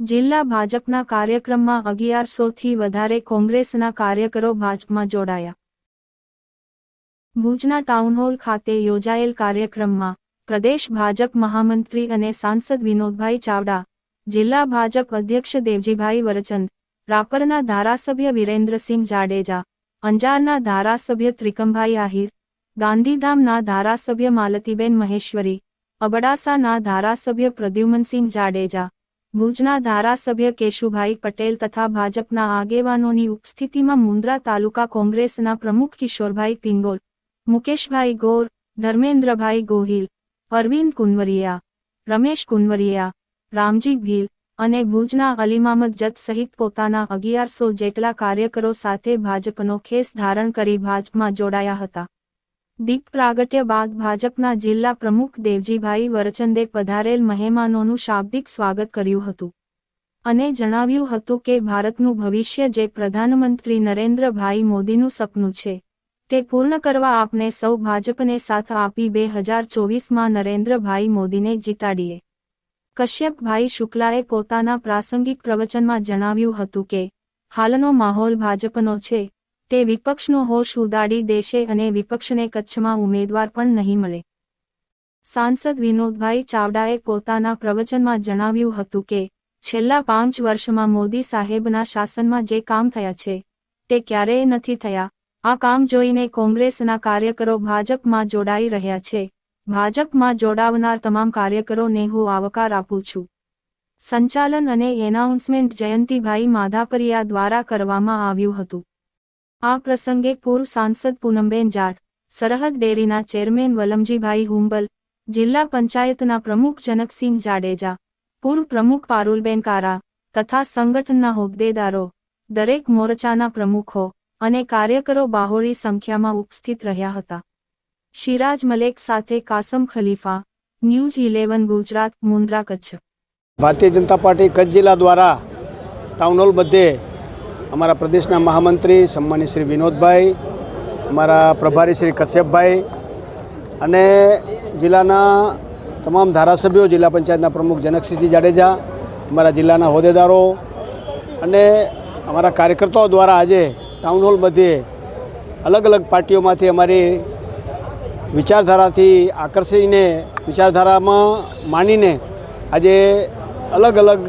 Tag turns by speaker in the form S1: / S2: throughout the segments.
S1: જિલ્લા ભાજપના કાર્યક્રમમાં અગિયારસોથી વધારે કોંગ્રેસના કાર્યકરો ભાજપમાં જોડાયા. ભુજના ટાઉનહોલ ખાતે યોજાયેલ કાર્યક્રમમાં પ્રદેશ ભાજપ મહામંત્રી અને સાંસદ વિનોદભાઈ ચાવડા, જિલ્લા ભાજપ અધ્યક્ષ દેવજીભાઈ વરચંદ, રાપરના ધારાસભ્ય વિરેન્દ્રસિંહ જાડેજા અંજારના ધારાસભ્ય ત્રિકમભાઈ આહિર, ગાંધીધામના ધારાસભ્ય માલતીબેન મહેશ્વરી, અબડાસાના ધારાસભ્ય પ્રદ્યુમનસિંહ જાડેજા, ભુજના ધારાસભ્ય કેશુભાઈ પટેલ તથા ભાજપના આગેવાનોની ઉપસ્થિતિમાં મુન્દ્રા તાલુકા કોંગ્રેસના પ્રમુખ કિશોરભાઈ પિંગોલ, મુકેશભાઈ ગોર, ધર્મેન્દ્રભાઈ ગોહિલ, અરવિંદ કુંવરિયા, રમેશ કુંવરિયા, રામજી ભીલ અને ભુજના અલીમામદ જત સહિત પોતાના અગિયારસો જેટલા કાર્યકરો સાથે ભાજપનો ખેસ ધારણ કરી ભાજપમાં જોડાયા હતા. દીપ પ્રાગટ્ય બાદ ભાજપના જિલ્લા પ્રમુખ દેવજીભાઈ વરચંદે પધારેલ મહેમાનોનું શાબ્દિક સ્વાગત કર્યું હતું. અને જણાવ્યું હતું કે ભારતનું ભવિષ્ય જે પ્રધાનમંત્રી નરેન્દ્રભાઈ મોદીનું સપનું છે, તે પૂર્ણ કરવા આપણે સૌ ભાજપને સાથ આપી બે હજાર ચોવીસમાં નરેન્દ્રભાઈ મોદીને જીતાડીએ. કશ્યપભાઈ શુક્લાએ પોતાના પ્રાસંગિક પ્રવચનમાં જણાવ્યું હતું કે, હાલનો માહોલ ભાજપનો છે. તે વિપક્ષનો હોશ ઉદાડી દેશે અને વિપક્ષને કચ્છમાં ઉમેદવાર પણ નહીં મળે. સાંસદ વિનોદભાઈ ચાવડાએ પોતાના પ્રવચનમાં જણાવ્યું હતું કે, છેલ્લા પાંચ વર્ષમાં મોદી સાહેબના શાસનમાં જે કામ થયા છે, તે ક્યારેય નથી થયા. આ કામ જોઈને કોંગ્રેસના કાર્યકરો ભાજપમાં જોડાઈ રહ્યા છે. ભાજપમાં જોડાવનાર તમામ કાર્યકરોને હું આવકાર આપું છું. સંચાલન અને એનાઉન્સમેન્ટ જયંતિભાઈ માધાપરિયા દ્વારા કરવામાં આવ્યું હતું. આ પ્રસંગે પૂર્વ સાંસદ પૂનમબેન જાટ સરહદ ડેરીના ચેરમેન વલમજીભાઈ હુંબલ, જિલ્લા પંચાયતના પ્રમુખ જનકસિંહ જાડેજા, પૂર્વ પ્રમુખ પારુલબેન કારા તથા સંગઠનના હોદ્દેદારો, દરેક મોરચાના પ્રમુખો અને કાર્યકરો બાહોળી સંખ્યામાં ઉપસ્થિત રહ્યા હતા. શિરાજ મલેક સાથે Kasam Khalifa, news eleven Gujarat, Mundra Kutch.
S2: Bharatiya Janata Party Kutch જિલ્લા દ્વારા ટાઉન હોલ બધે અમારા પ્રદેશના મહામંત્રી સન્માનીય શ્રી વિનોદભાઈ, અમારા પ્રભારી શ્રી કશ્યપભાઈ અને જિલ્લાના તમામ ધારાસભ્યો, જિલ્લા પંચાયતના પ્રમુખ જનકસિંહજી જાડેજા, અમારા જિલ્લાના હોદ્દેદારો અને અમારા કાર્યકર્તાઓ દ્વારા આજે ટાઉન હોલ બધે અલગ અલગ પાર્ટીઓમાંથી અમારી વિચારધારાથી આકર્ષીને, વિચારધારામાં માનીને આજે અલગ અલગ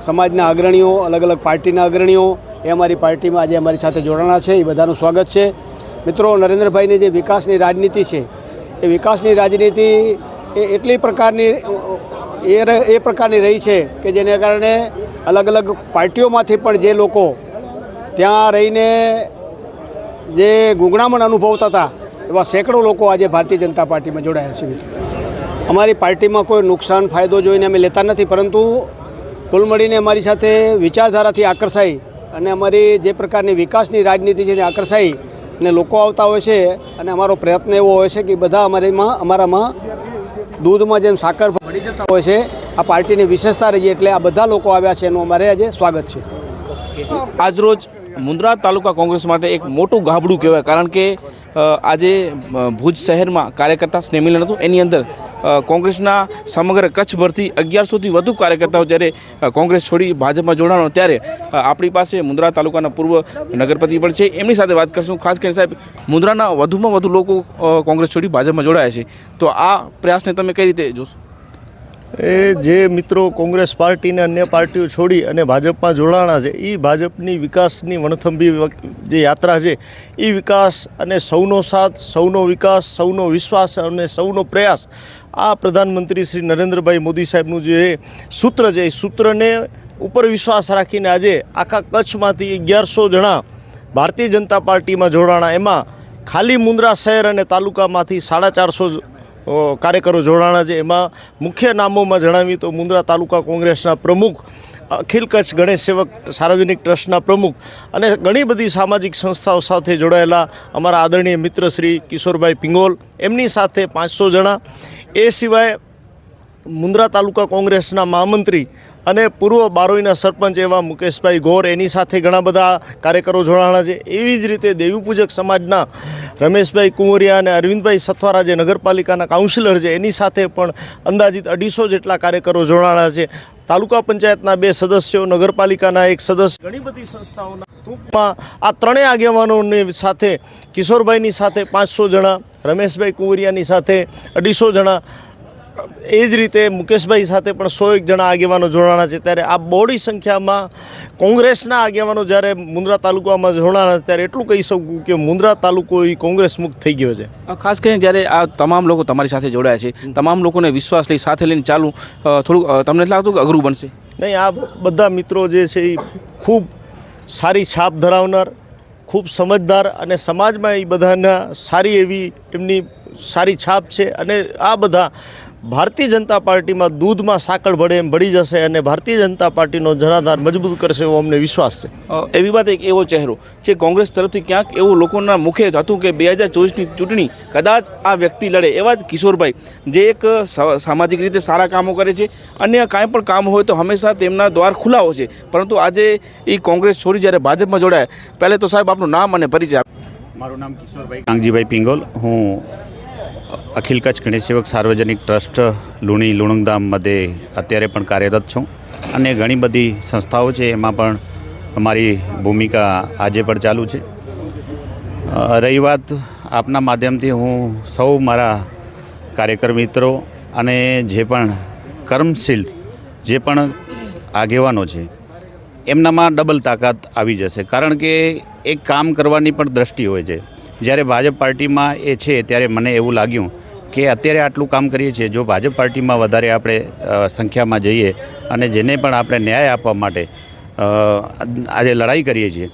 S2: સમાજના અગ્રણીઓ, અલગ અલગ પાર્ટીના અગ્રણીઓ એ અમારી પાર્ટીમાં આજે અમારી સાથે જોડાણા છે. એ બધાનું સ્વાગત છે. મિત્રો, નરેન્દ્રભાઈની જે વિકાસની રાજનીતિ છે, એ વિકાસની રાજનીતિ એ એટલી પ્રકારની, એ એ પ્રકારની રહી છે કે જેને કારણે અલગ અલગ પાર્ટીઓમાંથી પણ જે લોકો ત્યાં રહીને જે ગુંગળામણ અનુભવતા હતા એવા સેંકડો લોકો આજે ભારતીય જનતા પાર્ટીમાં જોડાયા છે મિત્રો. અમારી પાર્ટીમાં કોઈ નુકસાન, ફાયદો જોઈને અમે લેતા નથી, પરંતુ કુલ મળીને અમારી સાથે વિચારધારાથી આકર્ષાઈ અને અમારી જે પ્રકારની વિકાસની રાજનીતિ છે તે આકર્ષાઈ અને લોકો આવતા હોય છે અને અમારો પ્રયત્ન એવો હોય છે કે બધા અમારીમાં, અમારામાં દૂધમાં જેમ સાકર ભળી જતા હોય છે, આ પાર્ટીની વિશેષતા રહી એટલે આ બધા લોકો આવ્યા છે એનું અમારે આજે સ્વાગત છે.
S3: આજરોજ મુન્દ્રા તાલુકા કોંગ્રેસ માટે એક મોટું ગાબડું કહેવાય, કારણ કે આજે ભુજ શહેરમાં કાર્યકર્તા સ્નેહમિલન હતું. એની અંદર કોંગ્રેસના સમગ્ર કચ્છભરથી અગિયારસોથી વધુ કાર્યકર્તાઓ જ્યારે કોંગ્રેસ છોડી ભાજપમાં જોડાણો, ત્યારે આપણી પાસે મુંદ્રા તાલુકાના પૂર્વ નગરપતિ પણ છે. એમની સાથે વાત કરશું. ખાસ કરીને સાહેબ મુંદ્રાના વધુમાં વધુ લોકો કોંગ્રેસ છોડી ભાજપમાં જોડાયા છે. તો આ પ્રયાસને તમે કઈ રીતે જોશો?
S4: એ જે મિત્રો કોંગ્રેસ પાર્ટીને અન્ય પાર્ટીઓ છોડી અને ભાજપમાં જોડાણા છે એ ભાજપની વિકાસની વણથંભી જે યાત્રા છે એ વિકાસ અને સૌનો સાથ, સૌનો વિકાસ, સૌનો વિશ્વાસ અને સૌનો પ્રયાસ આ પ્રધાનમંત્રી શ્રી નરેન્દ્રભાઈ મોદી સાહેબનું જે સૂત્ર છે, એ સૂત્રને ઉપર વિશ્વાસ રાખીને આજે આખા કચ્છમાંથી અગિયારસો જણા ભારતીય જનતા પાર્ટીમાં જોડાણા. એમાં ખાલી મુન્દ્રા શહેર અને તાલુકામાંથી સાડા ચારસો કાર્યકરો જોડાણા છે. એમાં મુખ્ય નામોમાં જણાવીએ તો મુન્દ્રા તાલુકા કોંગ્રેસના પ્રમુખ અખિલ કચ્છ ગણેશ સેવક સાર્વજનિક ટ્રસ્ટના પ્રમુખ અને ઘણી બધી સામાજિક સંસ્થાઓ સાથે જોડાયેલા અમારા આદરણીય મિત્ર શ્રી કિશોરભાઈ પિંગોલ, એમની સાથે પાંચસો જણા. એ સિવાય મુન્દ્રા તાલુકા કોંગ્રેસના મહામંત્રી અને પૂર્વ બારોઈના સરપંચ એવા મુકેશભાઈ ગોર, એની સાથે ઘણા બધા કાર્યકરો જોડાણા છે. એવી જ રીતે દેવીપૂજક સમાજના રમેશભાઈ કુંવરિયા અને અરવિંદભાઈ સથવારા જે નગરપાલિકાના કાઉન્સિલર છે, એની સાથે પણ અંદાજિત અઢીસો જેટલા કાર્યકરો જોડાણા છે. તાલુકા પંચાયતના બે સદસ્યો, નગરપાલિકાના એક સદસ્ય ઘણી બધી સંસ્થાઓના ટૂંકમાં આ ત્રણેય આગેવાનોની સાથે કિશોરભાઈની સાથે પાંચસો જણા, રમેશભાઈ કુંવરિયાની સાથે અઢીસો જણા એ જ રીતે મુકેશભાઈ સાથે પણ સો એક જણા આગેવાનો જોડાણા છે. ત્યારે આ બહોળી સંખ્યામાં કોંગ્રેસના આગેવાનો જ્યારે મુન્દ્રા તાલુકામાં જોડાણા ત્યારે એટલું કહી શકું કે મુન્દ્રા તાલુકો એ કોંગ્રેસ મુક્ત થઈ ગયો છે.
S3: ખાસ કરીને જ્યારે આ તમામ લોકો તમારી સાથે જોડાયા છે તમામ લોકોને વિશ્વાસ લઈ સાથે લઈને ચાલુ થોડુંક તમને લાગતું કે અઘરું બનશે?
S4: નહીં આ બધા મિત્રો જે છે એ ખૂબ સારી છાપ ધરાવનાર ખૂબ સમજદાર અને સમાજમાં એ બધાના સારી એવી એમની સારી છાપ છે અને આ બધા ભારતીય જનતા પાર્ટીમાં દૂધમાં સાકળ ભળે એમ ભળી જશે અને ભારતીય જનતા પાર્ટીનો જનાધાર મજબૂત કરશે એવો અમને વિશ્વાસ છે.
S3: એવી વાત એક એવો ચહેરો જે કોંગ્રેસ તરફથી ક્યાંક એવું લોકોના મુખે હતું કે બે હજાર ચોવીસની ચૂંટણી કદાચ આ વ્યક્તિ લડે એવા જ કિશોરભાઈ જે એક સા- સામાજિક રીતે સારા કામો કરે છે અન્ય કાંઈ પણ કામ હોય તો હંમેશા તેમના દ્વાર ખુલ્લા હોય છે. પરંતુ આજે એ કોંગ્રેસ છોડી જ્યારે ભાજપમાં જોડાયા પહેલે તો સાહેબ આપનું નામ અને પરિચય
S5: મારું નામ કિશોરભાઈ કાંગજીભાઈ પિંગોલ હું અખિલ કચ્છ ગણેશ સેવક સાર્વજનિક ટ્રસ્ટ, લુણી લુણંગધામ મધ્યે અત્યારે પણ કાર્યરત છું. અને ઘણી બધી સંસ્થાઓ છે, એમાં પણ અમારી ભૂમિકા આજે પણ ચાલુ છે. રહી વાત આપના માધ્યમથી હું સૌ મારા કાર્યકર મિત્રો અને જે પણ કર્મશીલ, જે પણ આગેવાનો છે, એમનામાં ડબલ તાકાત આવી જશે. કારણ કે એક કામ કરવાની પણ દ્રષ્ટિ હોય છે. જ્યારે ભાજપ પાર્ટીમાં એ છે ત્યારે મને એવું લાગ્યું કે અત્યારે આટલું કામ કરીએ છીએ. જો ભાજપ પાર્ટીમાં વધારે આપણે સંખ્યામાં જઈએ અને જેને પણ આપણે ન્યાય આપવા માટે આજે લડાઈ કરીએ છીએ,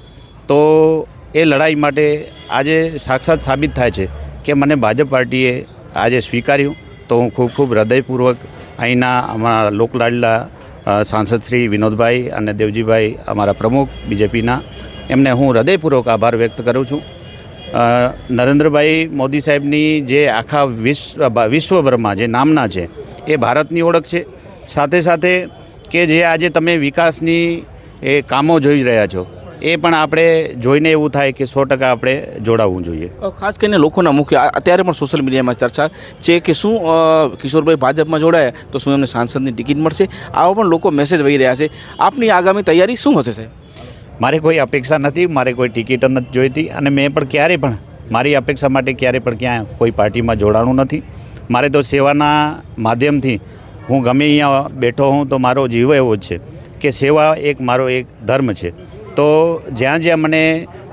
S5: તો એ લડાઈ માટે આજે સાક્ષાત સાબિત થાય છે કે મને ભાજપ પાર્ટીએ આજે સ્વીકાર્યું. તો હું ખૂબ ખૂબ હૃદયપૂર્વક અહીંના અમારા લોકલાડલા સાંસદ શ્રી વિનોદભાઈ અને દેવજીભાઈ, અમારા પ્રમુખ બીજેપીના, એમને હું હૃદયપૂર્વક આભાર વ્યક્ત કરું છું. નરેન્દ્રભાઈ મોદી સાહેબની જે આખા વિશ્વ વિશ્વભરમાં જે નામના છે, એ ભારતની ઓળખ છે. સાથે સાથે કે જે આજે તમે વિકાસની, એ કામો જોઈ રહ્યા છો, એ પણ આપણે જોઈને એવું થાય કે સો ટકા આપણે જોડાવવું જોઈએ.
S3: ખાસ કરીને લોકોના મુખ્ય અત્યારે પણ સોશિયલ મીડિયામાં ચર્ચા છે કે શું કિશોરભાઈ ભાજપમાં જોડાયા તો શું એમને સાંસદની ટિકિટ મળશે? આવા પણ લોકો મેસેજ વહી રહ્યા છે. આપની આગામી તૈયારી શું હશે સાહેબ?
S5: મારે કોઈ અપેક્ષા નથી, મારે કોઈ ટિકિટ નથી જોઈતી અને મેં પણ ક્યારેય પણ મારી અપેક્ષા માટે ક્યારેય પણ ક્યાંય કોઈ પાર્ટીમાં જોડાણું નથી. મારે તો સેવાના માધ્યમથી હું ગમે અહીંયા બેઠો હોઉં તો મારો જીવ એવો જ છે કે સેવા એક મારો એક ધર્મ છે. તો જ્યાં જ્યાં મને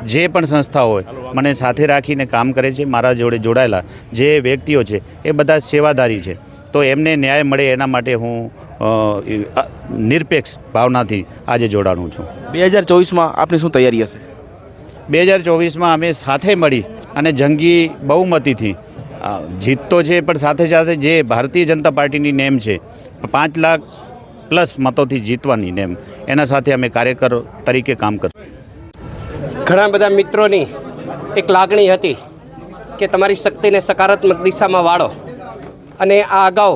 S5: જે પણ સંસ્થા હોય, મને સાથે રાખીને કામ કરે છે, મારા જોડે જોડાયેલા જે વ્યક્તિઓ છે એ બધા સેવાદારી છે. તો એમને ન્યાય મળે એના માટે હું નિરપેક્ષ ભાવનાથી આજે જોડાણું છું.
S3: બે હજાર ચોવીસમાં આપની શું તૈયારી હશે?
S5: બે હજાર ચોવીસમાં અમે સાથે મળી અને જંગી બહુમતીથી જીત તો છે પણ સાથે સાથે જે ભારતીય જનતા પાર્ટીની નેમ છે પાંચ લાખ પ્લસ મતોથી જીતવાની નેમ એના સાથે અમે કાર્યકર તરીકે કામ કરશું
S6: ઘણા બધા મિત્રોની એક લાગણી હતી કે તમારી શક્તિને સકારાત્મક દિશામાં વાળો અને આ અગાઉ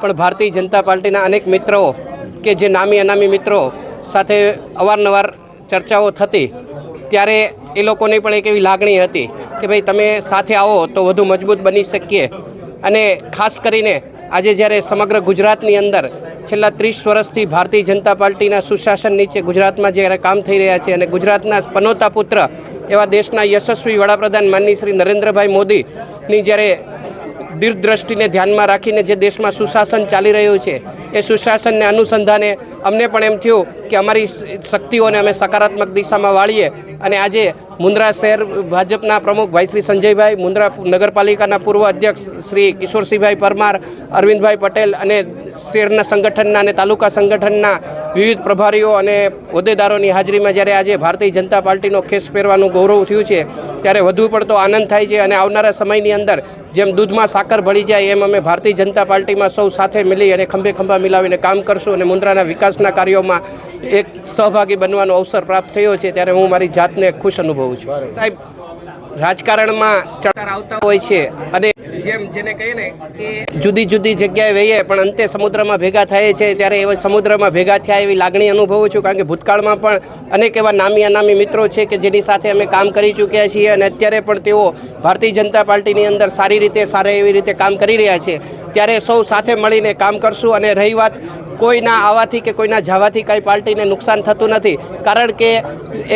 S6: પણ ભારતીય જનતા પાર્ટીના અનેક મિત્રો કે જે નામી અનામી મિત્રો સાથે અવારનવાર ચર્ચાઓ થતી, ત્યારે એ લોકોની પણ એક એવી લાગણી હતી કે ભાઈ તમે સાથે આવો તો વધુ મજબૂત બની શકીએ. અને ખાસ કરીને આજે જ્યારે સમગ્ર ગુજરાતની અંદર છેલ્લા ત્રીસ વર્ષથી ભારતીય જનતા પાર્ટીના સુશાસન નીચે ગુજરાતમાં જ્યારે કામ થઈ રહ્યા છે અને ગુજરાતના પનોતા પુત્ર એવા દેશના યશસ્વી વડાપ્રધાન માનની શ્રી નરેન્દ્રભાઈ મોદીની જ્યારે દીર્ઘદ્રષ્ટિને ધ્યાનમાં રાખીને જે દેશમાં સુશાસન ચાલી રહ્યું છે, એ સુશાસનને અનુસંધાને અમને પણ એમ થયું કે અમારી શક્તિઓને અમે સકારાત્મક દિશામાં વાળીએ અને આજે મુન્દ્રા શહેર ભાજપના પ્રમુખ ભાઈ શ્રી સંજયભાઈ, મુન્દ્રા નગરપાલિકાના પૂર્વ અધ્યક્ષ શ્રી કિશોરસિંહભાઈ પરમાર, અરવિંદભાઈ પટેલ અને શહેરના સંગઠનના અને તાલુકા સંગઠનના વિવિધ પ્રભારીઓ અને હોદ્દેદારોની હાજરીમાં જ્યારે આજે ભારતીય જનતા પાર્ટીનો ખેસ પહેરવાનું ગૌરવ થયું છે, ત્યારે વધુ પડતો આનંદ થાય છે અને આવનારા સમયની અંદર જેમ દૂધમાં સાકર ભળી જાય એમ અમે ભારતીય જનતા પાર્ટીમાં સૌ સાથે મિલી અને ખંભે ખંભા મિલાવીને કામ કરશું અને મુન્દ્રાના વિકાસના કાર્યોમાં એક સહભાગી બનવાનો અવસર પ્રાપ્ત થયો છે, ત્યારે હું મારી જાતને ખુશ અનુભવું છું. સાહેબ રાજકારણમાં ચડાર આવતા હોય છે અને જેમ જેને કહીએ ને કે જુદી જુદી જગ્યાએ વહીએ, પણ અંતે સમુદ્રમાં ભેગા થાય છે, ત્યારે એવા સમુદ્રમાં ભેગા થયા એવી લાગણી અનુભવું છું, કારણ કે ભૂતકાળમાં પણ અનેક એવા નામી અનામી મિત્રો છે કે જેની સાથે અમે કામ કરી ચૂક્યા છીએ અને અત્યારે પણ તેઓ ભારતીય જનતા પાર્ટીની અંદર સારી રીતે, સારા એવી રીતે કામ કરી રહ્યા છે. ત્યારે સૌ સાથે મળીને કામ કરશું અને રહી વાત કોઈના આવવાથી કે કોઈના જવાથી કાંઈ પાર્ટીને નુકસાન થતું નથી. કારણ કે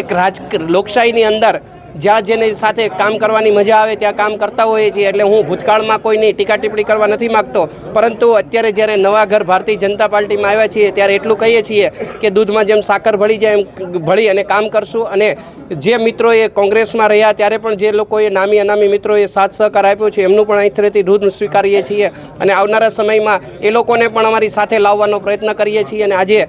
S6: એક રાજ લોકશાહીની અંદર જ્યાં જેને સાથે કામ કરવાની મજા આવે ત્યાં કામ કરતા હોઈએ છીએ. એટલે હું ભૂતકાળમાં કોઈની ટીકા ટિપ્પણી કરવા નથી માગતો. પરંતુ અત્યારે જ્યારે નવા ઘર ભારતીય જનતા પાર્ટીમાં આવ્યા છીએ, ત્યારે એટલું કહીએ છીએ કે દૂધમાં જેમ સાકર ભળી જાય એમ ભળી અને કામ કરશું. અને જે મિત્રોએ કોંગ્રેસમાં રહ્યા, ત્યારે પણ જે લોકોએ નામી અનામી મિત્રોએ સાથ સહકાર આપ્યો છે, એમનું પણ અહીંથી દૂધ સ્વીકારીએ છીએ. અને આવનારા સમયમાં એ લોકોને પણ અમારી સાથે લાવવાનો પ્રયત્ન કરીએ છીએ. અને આજે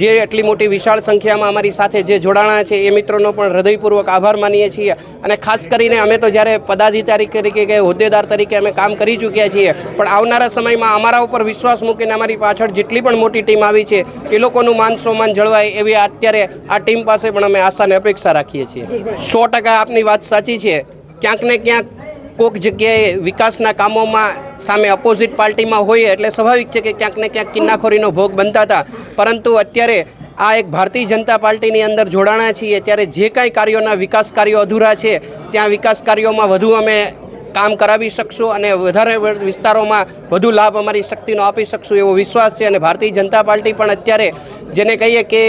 S6: જે એટલી મોટી વિશાળ સંખ્યામાં અમારી સાથે જે જોડાણા છે, એ મિત્રોનો પણ હૃદયપૂર્વક આભાર માનીએ છીએ. અને ખાસ કરીને અમે તો જ્યારે પદાધિકારી તરીકે કે હોદ્દેદાર તરીકે અમે કામ કરી ચૂક્યા છીએ, પણ આવનારા સમયમાં અમારા ઉપર વિશ્વાસ મૂકીને અમારી પાછળ જેટલી પણ મોટી ટીમ આવી છે, એ લોકોનું માન સન્માન જળવાય એવી અત્યારે આ ટીમ પાસે પણ અમે આશા અને અપેક્ષા રાખીએ છીએ. સો ટકા આપની વાત સાચી છે. ક્યાંક ને ક્યાંક કોઈક જગ્યાએ વિકાસના કામોમાં સામે અપોઝિટ પાર્ટીમાં હોઈએ એટલે સ્વાભાવિક છે કે ક્યાંક ને ક્યાંક કિન્નાખોરીનો ભોગ બનતા હતા. પરંતુ અત્યારે આ એક ભારતીય જનતા પાર્ટીની અંદર જોડાણા છીએ. ત્યારે જે કાંઈ કાર્યોના વિકાસ કાર્યો અધૂરા છે, ત્યાં વિકાસ કાર્યોમાં વધુ અમે કામ કરાવી શકશું અને વધારે વિસ્તારોમાં વધુ લાભ અમારી શક્તિનો આપી શકશું એવો વિશ્વાસ છે અને ભારતીય જનતા પાર્ટી પણ અત્યારે જેને કહીએ કે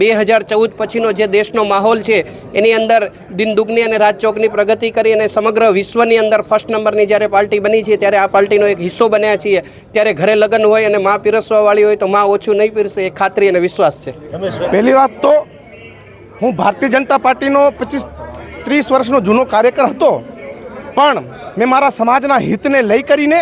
S6: બે હજાર ચૌદ પછીનો જે દેશનો માહોલ છે એની અંદર દિન દુગની અને રાજચોકની પ્રગતિ કરી અને સમગ્ર વિશ્વની અંદર ફર્સ્ટ નંબરની જ્યારે પાર્ટી બની છે ત્યારે આ પાર્ટીનો એક હિસ્સો બન્યા છીએ. ત્યારે ઘરે લગ્ન હોય અને માં પીરસવાવાળી હોય તો માં ઓછું નહીં પીરસે એ ખાતરી અને વિશ્વાસ છે.
S7: પહેલી વાત તો હું ભારતીય જનતા પાર્ટીનો પચીસ ત્રીસ વર્ષનો જૂનો કાર્યકર હતો. પણ મેં મારા સમાજના હિતને લઈ કરીને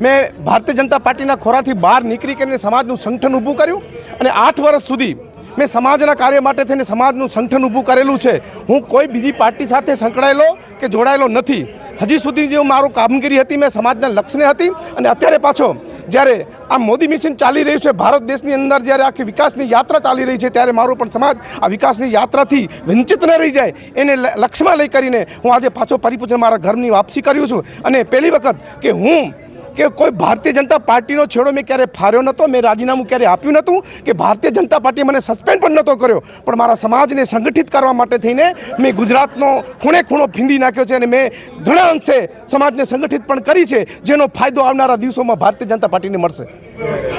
S7: મેં ભારતીય જનતા પાર્ટીના ખોરાથી બહાર નીકળી કરીને સમાજનું સંગઠન ઊભું કર્યું અને આઠ વર્ષ સુધી મેં સમાજના કાર્ય માટે થઈને સમાજનું સંગઠન ઊભું કરેલું છે. હું કોઈ બીજી પાર્ટી સાથે સંકળાયેલો કે જોડાયેલો નથી. હજી સુધી જે મારું કામગીરી હતી, મેં સમાજના લક્ષ્યને હતી અને અત્યારે પાછો જ્યારે આ મોદી મિશન ચાલી રહ્યું છે, ભારત દેશની અંદર જ્યારે આખી વિકાસની યાત્રા ચાલી રહી છે, ત્યારે મારો પણ સમાજ આ વિકાસની યાત્રાથી વંચિત ન રહી જાય. એને લક્ષ્યમાં લઈ કરીને હું આજે પાછો પરિપૂજન મારા ઘરની વાપસી કર્યું છું. અને પહેલી વખત કે હું કે કોઈ ભારતીય જનતા પાર્ટીનો છેડો મેં ક્યારે ફાર્યો નહોતો, મેં રાજીનામું ક્યારે આપ્યું નહોતું કે ભારતીય જનતા પાર્ટીએ મને સસ્પેન્ડ પણ નહોતો કર્યો. પણ મારા સમાજને સંગઠિત કરવા માટે થઈને મેં ગુજરાતનો ખૂણે ખૂણો ફીંદી નાખ્યો છે અને મેં ઘણા અંશે સમાજને સંગઠિત પણ કરી છે, જેનો ફાયદો આવનારા દિવસોમાં ભારતીય જનતા પાર્ટીને મળશે.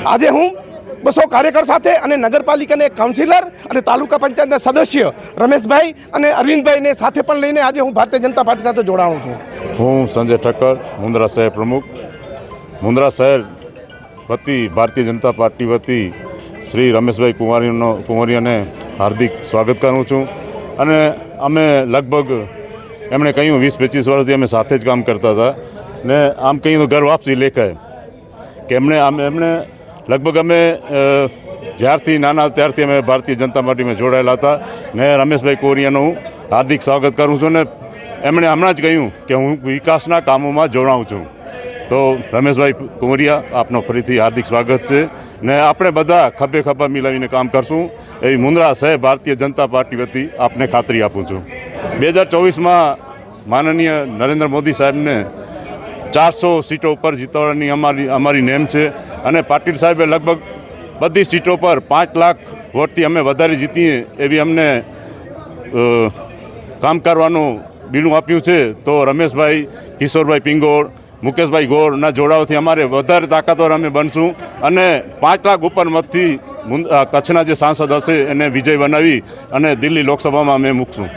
S7: આજે હું બસો કાર્યકર સાથે અને નગરપાલિકાને કાઉન્સિલર અને તાલુકા પંચાયતના સદસ્ય રમેશભાઈ અને અરવિંદભાઈને સાથે પણ લઈને આજે હું ભારતીય જનતા પાર્ટી સાથે જોડાણું છું.
S8: હું સંજય ઠક્કર મુન્દ્રા સાહેબ પ્રમુખ. મુન્દ્રા શહેર વતી ભારતીય જનતા પાર્ટી વતી શ્રી રમેશભાઈ કુંવારીનો કુંવરિયાને હાર્દિક સ્વાગત કરું છું. અને અમે લગભગ એમણે કહ્યું વીસ પચીસ વર્ષથી અમે સાથે જ કામ કરતા હતા. ને આમ કહ્યું તો વાપસી લેખાય. કે એમણે આમ એમણે લગભગ અમે જ્યારથી નાના ત્યારથી અમે ભારતીય જનતા પાર્ટીમાં જોડાયેલા હતા. ને રમેશભાઈ કોરિયાનું હું હાર્દિક સ્વાગત કરું છું. ને એમણે હમણાં જ કહ્યું કે હું વિકાસના કામોમાં જોડાઉં છું. તો રમેશભાઈ કુંવરિયા, આપનો ફરીથી હાર્દિક સ્વાગત છે. ને આપણે બધા ખભે ખભા મિલાવીને કામ કરશું. એવી મુન્દ્રા શહેર ભારતીય જનતા પાર્ટી વતી આપને ખાતરી આપું છું. બે હજાર ચોવીસમાં માનનીય નરેન્દ્ર મોદી સાહેબને ચારસો સીટો ઉપર જીતવાની અમારી અમારી નેમ છે. અને પાટીલ સાહેબે લગભગ બધી સીટો પર પાંચ લાખ વોટથી અમે વધારે જીતીએ એવી અમને કામ કરવાનું બીણું આપ્યું છે. તો રમેશભાઈ, કિશોરભાઈ પિંગોળ મુકેશભાઈ ગોરના જોડાવાથી અમારે વધારે તાકાતવર અમે બનશું અને પાંચ લાખ ઉપર મતથી કચ્છના જે સાંસદ હશે એને વિજય બનાવી અને દિલ્હી લોકસભામાં અમે મૂકશું.